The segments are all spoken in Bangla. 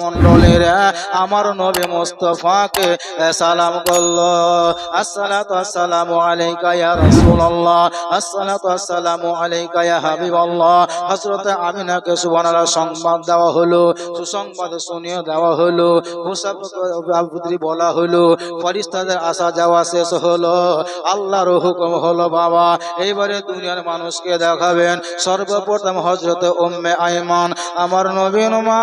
মন্ডলের আমার নবী মুস্তফাকে সালাম করল। আসসালাতু আসসালামু আলাইকা ইয়া রাসূলুল্লাহ। আসসালাতু আসসালামু আলাইকা ইয়া হাবিবাল্লাহ। হযরত আমিনাকে সুবহানাল্লাহ সংবাদ দেওয়া হলো, সুসংবাদ শুনিয়ে দেওয়া হলো বলা হলো ফেরেশতাদের আসা যাওয়া শেষ হলো। আল্লাহর হুকুম হলো, বাবা, এইবারে দুনিয়ার মানুষকে দেখাবেন। সর্বপ্রথম হযরত উম্মে আইমান আমার নবীন মা।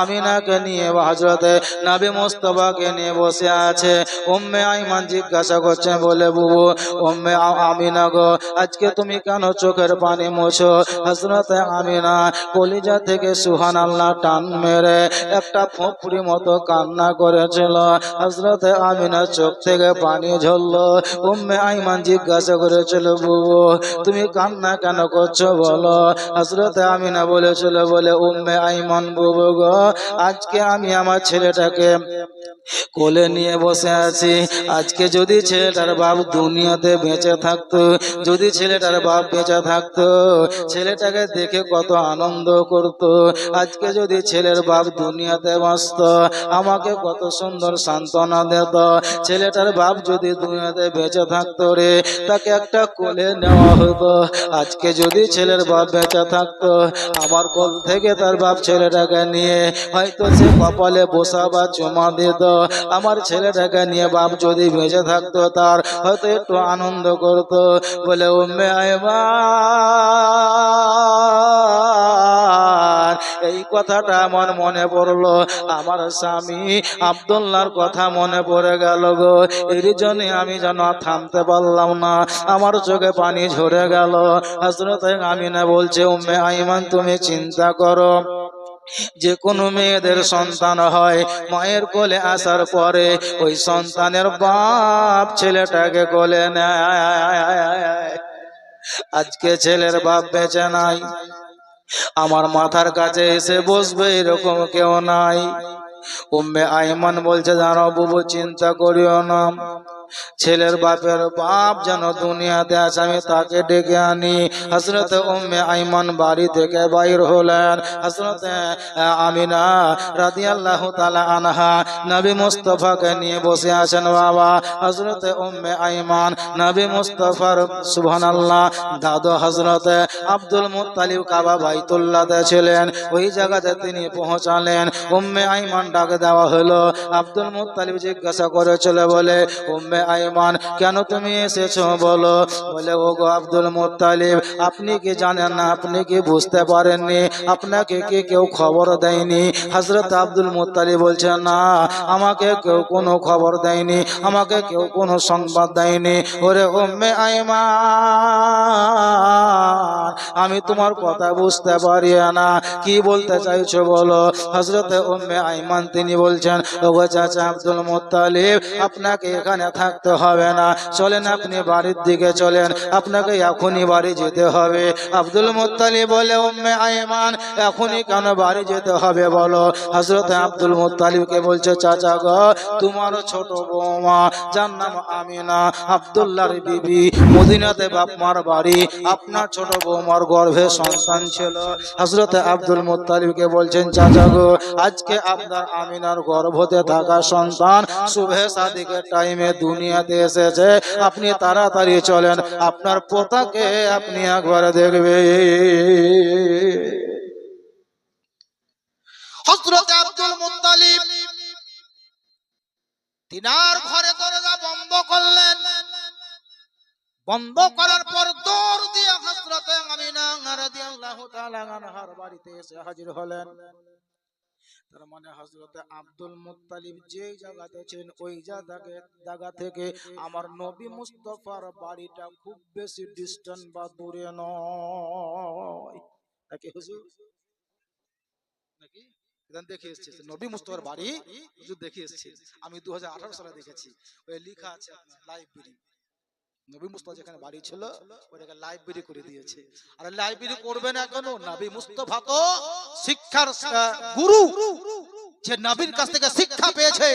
আমিনাকে নিয়ে হজরতে নবী মোস্তফাকে নিয়ে বসে আছে। উম্মে আইমান জিজ্ঞাসা করছে বলে, বুবু, উম্মে আমিনা গো, আজকে তুমি কেন চোখের পানি মোছো? হজরতে আমিনা কলিজা থেকে সুহান আল্লাহ টান মেরে একটা ফোপড়ি মতো কান্না করেছিল। হজরতে আমিনা চোখ থেকে পানি ঝরলো। উম্মে আইমান জিজ্ঞাসা করেছিল, বুবু, তুমি কান্না কেন করছ বলো? হজরতে আমিনা বলেছিল, বলে, উম্মে আইমান, বুবু গো আজকে আমি আমার ছেলেটাকে কোলে নিয়ে বসে আছি। আজকে যদি ছেলেটার বাপ দুনিয়াতে বেঁচে থাকতো, যদি ছেলেটার বাপ বেঁচে থাকতো, ছেলেটাকে দেখে কত আনন্দ করত। আজকে যদি ছেলের বাপ দুনিয়াতে বাঁচত, আমাকে কত সুন্দর সান্ত্বনা দিত। ছেলেটার বাপ যদি দুনিয়াতে বেঁচে থাকতো রে, তাকে একটা কোলে নেওয়া হতো। আজকে যদি ছেলের বাপ বেঁচে থাকতো, আমার কোল থেকে তার বাপ ছেলেটাকে নিয়ে হয়তো সে কপালে বসা বা চুমা দিত। আমার ছেলেটাকে নিয়ে বাপ যদি বেঁচে থাকতো, তার হয়তো একটু আনন্দ করতো। বলে, উম্মে আইমান এই কথাটা আমার মনে পড়ল। আমার স্বামী আব্দুল্লাহর কথা মনে পড়ে গেল গো। এর জন্য আমি যেন থামতে পারলাম না। আমার চোখে পানি ঝরে গেল। হজরত আমিনা বলছে, উম্মে আইমান তুমি চিন্তা করো। যে কোনো মেয়েদের সন্তান হয়, মায়ের কোলে আসার পরে ওই সন্তানের বাপ ছেলেটাকে কোলে নেয়। আজকে ছেলের বাপ বেঁচে নাই, আমার মাথার কাছে এসে বসবে এরকম কেউ নাই। উম্মে আইমান বলছে, জানো বুবু, চিন্তা করিও না। ছেলের বাপের বাপ যেন দুনিয়াতে আছে, আমি তাকে ডেকে আনি। হজরত উম্মে আইমান বাড়ি থেকে বাইর হলেন। হজরত আমিনা রাদিয়াল্লাহু তাআলা আনহা নবী মুস্তাফাকে নিয়ে বসে আছেন, বাবা। হজরত উম্মে আইমান নবী মুস্তাফার, সুবহানাল্লাহ, দাদু হজরত আব্দুল মুত্তালিব কাবা বাইতুল্লাহতে ছিলেন। ওই জায়গাতে তিনি পৌঁছালেন। উম্মে আইমান ডাক দেওয়া হলো। আব্দুল মুত্তালিব জিজ্ঞাসা করেছিল, বলে, উম্মে আইমান। কেন তুমি এসেছ? বলো। বলে ও গো আব্দুল মুত্তালিব, আপনি কি জানেন না? আপনি কি বুঝতে পারেননি? আপনাকে কি কেউ খবর দেয়নি? হজরত আব্দুল মুত্তালিব বলছেন, না, আমাকে কেউ কোনো খবর দেয়নি। আমাকে কেউ কোনো সংবাদ দেয়নি। ওরে উম্মে আইমান, আমি তোমার কথা বুঝতে পারি না। কি বলতে চাইছো বলো? হজরতে উম্মে আইমান তিনি বলছেন, ওগো চাচা আব্দুল মুত্তালিব, আপনাকে এখানে থাকতে হবে না। চলেন আপনি বাড়ির দিকে চলেন। আপনাকে এখনই বাড়ি যেতে হবে। আব্দুল মুত্তালিব বলে, উম্মে আইমান এখনই কেন বাড়ি যেতে হবে বলো? হজরত আব্দুল মুত্তালিবকে বলছে, চাচা গো, তোমার ছোট বৌমা, যার নাম আমিনা, আব্দুল্লাহর বিবি, মদিনাতে বাপ মার বাড়ি। আপনার ছোট বৌমার গর্ভে সন্তান ছিল। হজরত আব্দুল মুত্তালিবকে বলছেন, চাচা গো, আজকে আপনার আমিনার গর্ভতে থাকা সন্তান শুভে সাদিকের টাইমে দুনিয়াতে এসেছে, আপনি তাড়াতাড়ি চলেন, আপনার পোতাকে আপনি একবার দেখবে আব্দুল বন্ধ করার পর দিয়ে হাজির হলেন। তার মানে হজরত আব্দুল মুত্তালিব যে জায়গাতে ছিলেন, ওই জায়গা থেকে আমার নবী মুস্তফার বাড়িটা খুব বেশি ডিস্টেন্স বা দূরে নয়। নাকি হুজুর? নাকি? দেখে এসছে নবী মুস্তফার বাড়ি দেখে আমি দু হাজার আঠারো সালে দেখেছি। ওই লেখা আছে লাইব্রেরি নবী মুস্তফা যেখানে বাড়ি ছিল ওটাকে লাইব্রেরি করে দিয়েছে। আর লাইব্রেরি করবে না কেন? নবী মুস্তফা তো শিক্ষার গুরু। যে নবীর কাছ থেকে শিক্ষা পেয়েছে,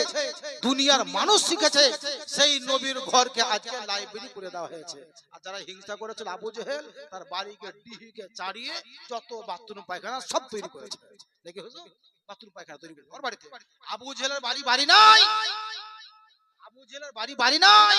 দুনিয়ার মানুষ শিখেছে, সেই নবীর ঘরকে আজকে লাইব্রেরি করে দেওয়া হয়েছে। আর যারা হিংসা করেছিল আবু জেহেল, তার বাড়িকে, ডিহিকে চাড়িয়ে যত বাথরুম, পায়খানা সব তৈরি করেছে। দেখে হুজুর বাথরুম, পায়খানা তৈরি করেছে। ওর বাড়িতে। আবু জেহেলের বাড়ি বাড়ি নাই। আবু জেহেলের বাড়ি বাড়ি নাই।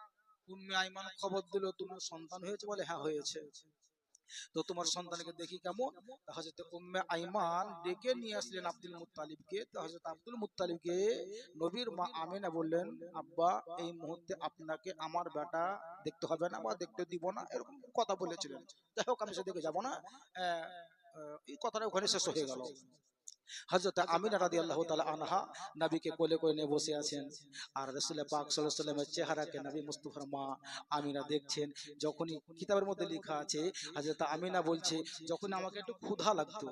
উম্মে আইমান খবর দিল, তোমার সন্তান হয়েছে বলে হ্যাঁ হয়েছে। তো তোমার সন্তানকে দেখি কেমন? হযরত উম্মে আইমান ডেকে নিয়ে আসলেন আব্দুল মুত্তালিবকে। তো হযরত আব্দুল মুত্তালিবকে নবীর মা আমিনা বললেন, আব্বা, এই মুহূর্তে আপনাকে আমার বেটা দেখতে হবে না বা দেখতে দিব না। এরকম কথা বলেছিলেন। যাই হোক, আমি সেদিকে যাব না। এই কথাটা ওখানে শেষ হয়ে গেল। হযরত আমিনা আল্লাহ তালা আনহা নবীকে কোলে কোলে নিয়ে বসে আছেন। আর রসুল্লাহ পাক সাল্লামের চেহারাকে নবী মুস্তফার মা আমিনা দেখছেন। যখনই কিতাবের মধ্যে লেখা আছে হজরত আমিনা বলছে যখন আমাকে একটু ক্ষুধা লাগতো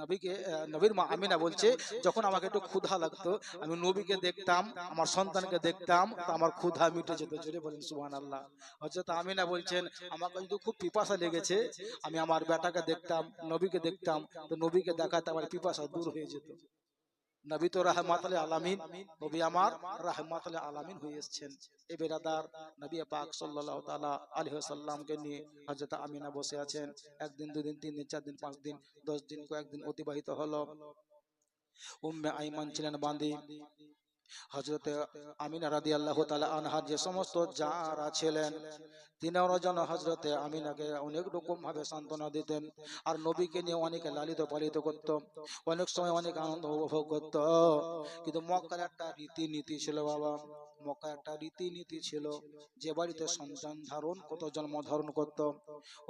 নবীকে নবীর মা আমিনা বলছে, যখন আমাকে একটু ক্ষুধা লাগতো, আমি নবীকে দেখতাম, আমার সন্তানকে দেখতাম, তো আমার ক্ষুধা মিটে যেত। জোরে বলেন সুহান আল্লাহ হচ্ছে তো আমিনা বলছেন, আমাকে কিন্তু খুব পিপাসা লেগেছে, আমি আমার বেটাকে দেখতাম, নবীকে দেখতাম, তো নবীকে দেখাতে আমার পিপাসা দূর হয়ে যেত। নবী তো রাহমাত আলামিন, নবী আমার রাহমাত আলামিন হয়ে এসছেন। এ বেরাদার নবী পাক সাল্লাহ তালা আলহ সাল্লামকে নিয়ে হজরত আমিনা বসে আছেন। একদিন, দুদিন তিন দিন চার দিন পাঁচ দিন দশ দিন কয়েকদিন অতিবাহিত হলো। উম্মে আইমান ছিলেন বান্দি। হজরতে আমিনা রাদি আল্লাহ তালা আনহার যে সমস্ত যারা ছিলেন তিনারা যেন হজরতে আমিনাকে অনেক রকম ভাবে সান্ত্বনা দিতেন আর নবীকে নিয়ে অনেকে লালিত পালিত করত, অনেক সময় অনেক আনন্দ উপভোগ করত। কিন্তু মক্কার একটা রীতিনীতি ছিল বাবা, মক্কার একটা রীতিনীতি ছিল যে বাড়িতে সন্তান ধারণ কত জন্ম ধারণ করত।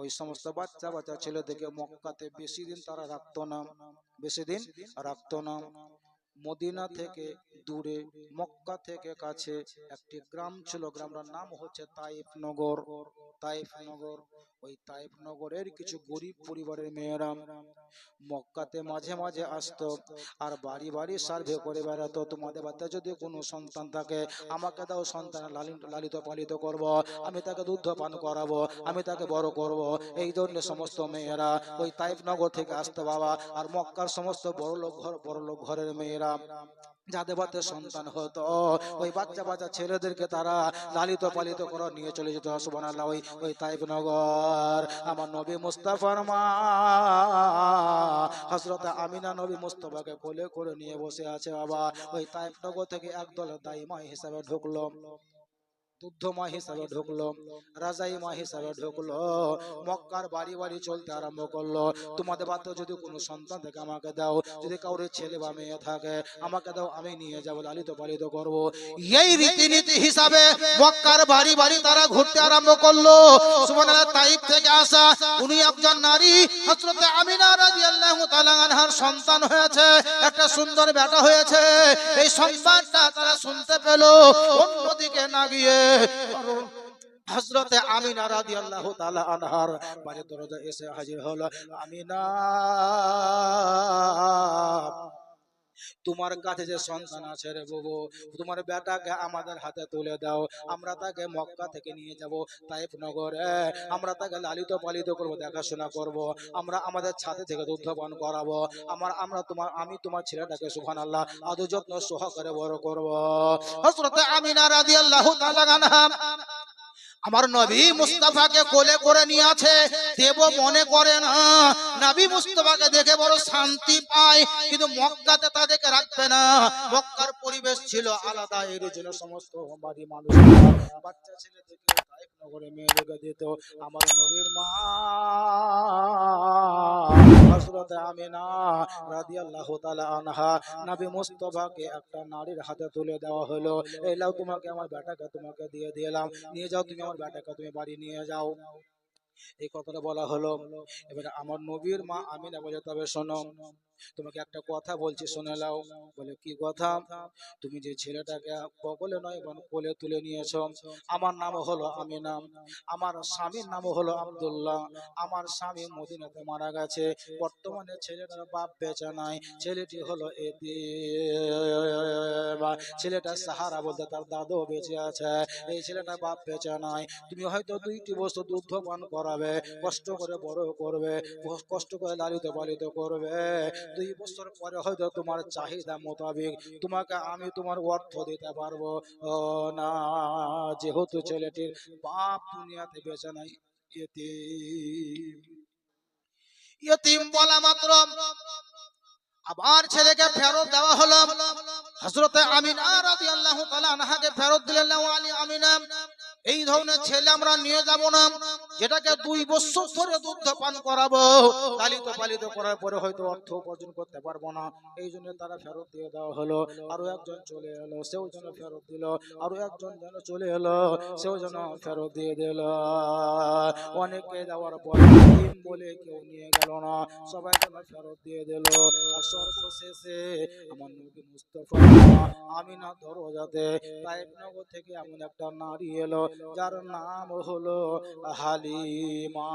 ওই সমস্ত বাচ্চা বাচ্চা ছেলেদেরকে মক্কাতে বেশি দিন তারা রাখতো না, বেশি দিন রাখতো না। মদিনা থেকে দূরে মক্কা থেকে কাছে একটি গ্রাম ছিল। গ্রামটার নাম হচ্ছে তাইফ নগর। তাইফ নগর। ওই তাইফ নগরের কিছু গরিব পরিবারের মেয়েরা মক্কাতে মাঝে মাঝে আসতো। আর বাড়ি বাড়ি সার্ভে করে বেড়াতো। তোমাদের বাচ্চা যদি কোনো সন্তান থাকে আমাকে দাও সন্তান লালিত লালিত পালিত করব। আমি তাকে দুধ পান করাবো। আমি তাকে বড় করব। এই ধরনের সমস্ত মেয়েরা ওই তাইফ নগর থেকে আসতো বাবা। আর মক্কার সমস্ত বড় লোক ঘর বড় লোক ঘরের মেয়েরা যাদের বাদে সন্তান হতো, ওই বাচ্চা বাচ্চা ছেলেদেরকে তারা লালিত পালিত করে নিয়ে চলে যেত, সুবহানাল্লাহ, ওই ওই তাইব নগর। আমার নবী মুস্তাফার মা হসরত আমিনা নবী মুস্তফাকে কোলে করে নিয়ে বসে আছে বাবা। ওই তাইব নগর থেকে একদল দাইমা হিসাবে ঢুকলো। দুধ মা হিসাবে ঢুকলো রাজাই মা হিসাবে ঢুকলো, মক্কার বাড়ি বাড়ি চলতে আরম্ভ করল। তোমাদের বাতে যদি কোনো সন্তান থেকে আমাকে দাও, যদি কাউরে ছেলে বা মেয়ে থাকে, আমাকে দাও, আমি নিয়ে যাব, লালিত পালিত করব। এই রীতিনীতি হিসাবে মক্কার বাড়ি বাড়ি তারা ঘুরতে আরম্ভ করল। সুবহানাল্লাহ, তাইফ থেকে আসা উনি একজন নারী, হযরত আমিনা রাদিয়াল্লাহু সন্তান হয়েছে, একটা সুন্দর বেটা হয়েছে। এই সন্তানটা তারা শুনতে পেল, অন্যদিকে না গিয়ে হজরতে আমিনা রাদি আল্লাহ তালা আনহার বাড়ির দরজা এসে হাজির হলো, আমিনা। তোমার কাছে যে সন্তান আছে রে বাবু, তোমার বেটাকে আমাদের হাতে তুলে দাও। আমরা তাকে মক্কা থেকে নিয়ে যাব, তাইফ নগরে। আমরা তাকে লালিত পালিত করব, দেখাশোনা করব। আমরা আমাদের ছাদে থেকে দুধ পান করাবো। আমার, আমরা তোমার, আমি তোমার ছেলেটাকে সুবহান আল্লাহ আদৌ যত্ন সহকারে বড় করব। হযরতে আমিনা তাআলা আনহা আমার নবী মুস্তাফাকে কোলে করে নিয়ে আছে দেব মনে করে না। নবী মুস্তাফাকে দেখে বড় শান্তি পায়, কিন্তু মক্কাতে তাদেরকে রাখবে না। মক্কার পরিবেশ ছিল আলাদা এর জন্য সমস্ত মানুষ বাচ্চা ছেলেদেরকে তাইফ নগরে মেয়েদেরকে দিত আমার নবীর মা, হযরত আমিনা রাদিয়াল্লাহু তাআলা আনহা, নবী একটা নারীর হাতে তুলে দেওয়া হলো। এই লাও তোমাকে আমার বেটাকে তোমাকে দিয়ে দিলাম। নিয়ে যাও তুমি আমার বেটাকে, তুমি বাড়ি নিয়ে যাও। এই কথাটা বলা হলো। এবারে আমার নবীর মা আমিনা বলে, তবে শোনো তোমাকে একটা কথা বলছি, শুনে নাও। বলে, কি কথা? তুমি যে ছেলেটাকে বগলে নয় এবং কোলে তুলে নিয়েছো। আমার নাম হলো আমিনা। আমার স্বামীর নাম হলো আব্দুল্লাহ। আমার স্বামী মদিনাতে মারা গেছে। বর্তমানে ছেলেটার বাপ বেঁচে নাই। ছেলেটি হলো এদি ছেলেটা সাহারা বলতে তার দাদু বেঁচে আছে। এই ছেলেটা বাপ বেঁচে নাই। তুমি হয়তো দুইটি বস্তু দুধ পান করাবে, কষ্ট করে বড় করবে, কষ্ট করে লালিত পালিত করবে। দুই বছর পরে হয়তো তোমার চাহিদা মোতাবেক তোমাকে আমি তোমার অর্থ দিতে পারব। না, যেহেতু ছেলেটির বাপ দুনিয়াতে বেঁচে নাই মাত্র। আবার ছেলেকে ফেরত দেওয়া হলো। হযরতে আমিনা ফেরত দিলেন। এই ধরনের ছেলে আমরা নিয়ে যাব না। যেটাকে দুই বছর ধরে দুধ পান করাবো, লালিত পালিত করার পরে হয়তো অর্থ উপার্জন করতে পারব না। এই জন্য তারা ফেরত দিয়ে দেওয়া হলো, আরও একজন চলে এলো, সেও যেন ফেরত দিল, আরও একজন যেন চলে এলো, সেও যেন ফেরত দিয়ে দিল। অনেকে যাওয়ার পর বলে কেউ নিয়ে গেল না, সবাই যেন ফেরত দিয়ে দিল। আর সর্বশেষে আমার নবী মুস্তফা, আমিনা ধরো যাতে থেকে এমন একটা নারী এলো, যার নাম হলো হালিমা